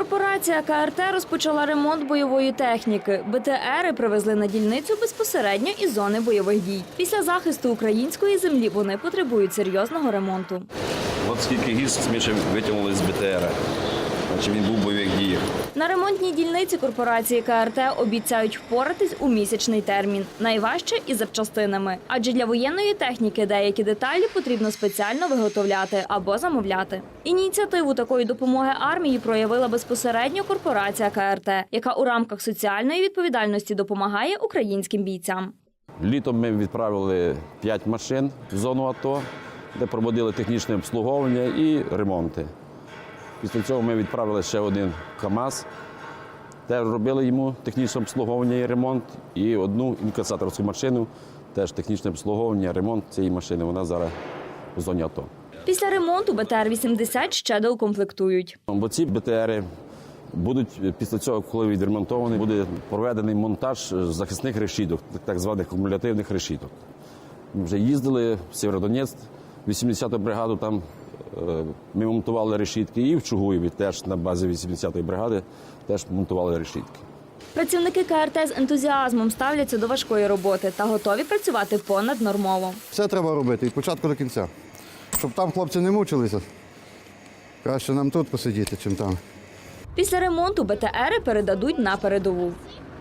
Корпорація КРТ розпочала ремонт бойової техніки. БТРи привезли на дільницю безпосередньо із зони бойових дій. Після захисту української землі вони потребують серйозного ремонту. От скільки гірс ми ще витягнули з БТР. Значить, він був в бойових діях. На ремонтній дільниці корпорації КРТ обіцяють впоратись у місячний термін. Найважче із запчастинами. Адже для воєнної техніки деякі деталі потрібно спеціально виготовляти або замовляти. Ініціативу такої допомоги армії проявила безпосередньо корпорація КРТ, яка у рамках соціальної відповідальності допомагає українським бійцям. Літом ми відправили 5 машин в зону АТО, де проводили технічне обслуговування і ремонти. Після цього ми відправили ще один КАМАЗ, теж робили йому технічне обслуговування і ремонт, і одну інкасаторську машину, теж технічне обслуговування, ремонт цієї машини. Вона зараз в зоні АТО. Після ремонту БТР-80 ще доукомплектують. Бо ці БТРи будуть після цього, коли відремонтовані, буде проведений монтаж захисних решіток, так- званих кумулятивних решіток. Ми вже їздили в Сєвєродонецьк, 80-ту бригаду там ми монтували решітки, і в Чугуєві теж на базі 80-ї бригади теж монтували решітки. Працівники КРТ з ентузіазмом ставляться до важкої роботи та готові працювати понад нормово. Все треба робити від початку до кінця. Щоб там хлопці не мучилися. Краще нам тут посидіти, чим там. Після ремонту БТРи передадуть на передову.